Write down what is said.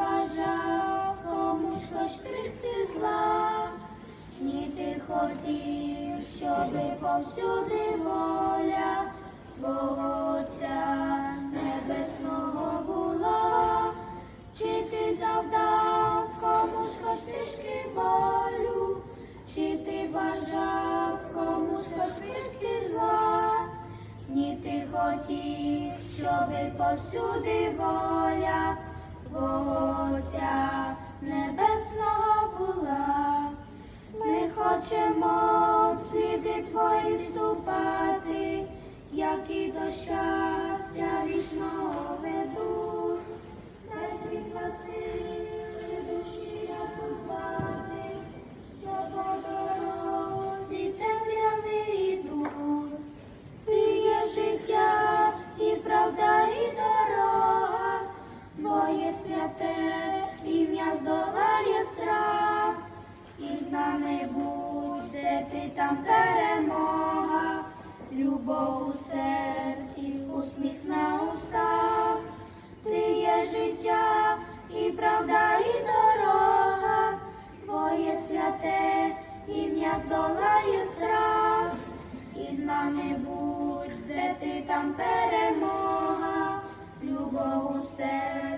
бажав комусь хоч крихти зла, ні ти хотів, щоби повсюди воля Твого Отця небесного була, чи ти завдав комусь хоч трішки болю, чи ти бажав комусь хоч трішки зла, ні ти хотів, щоби повсюди воля. Отця Небесного була. Ми хочемо сліди твої ступати, які до щастя вічного ти там перемога, любов у серці, усміх на устах, ти є життя і правда, і дорога, Твоє святе ім'я здолає страх, і з нами будь, де ти там перемога, любов у серці.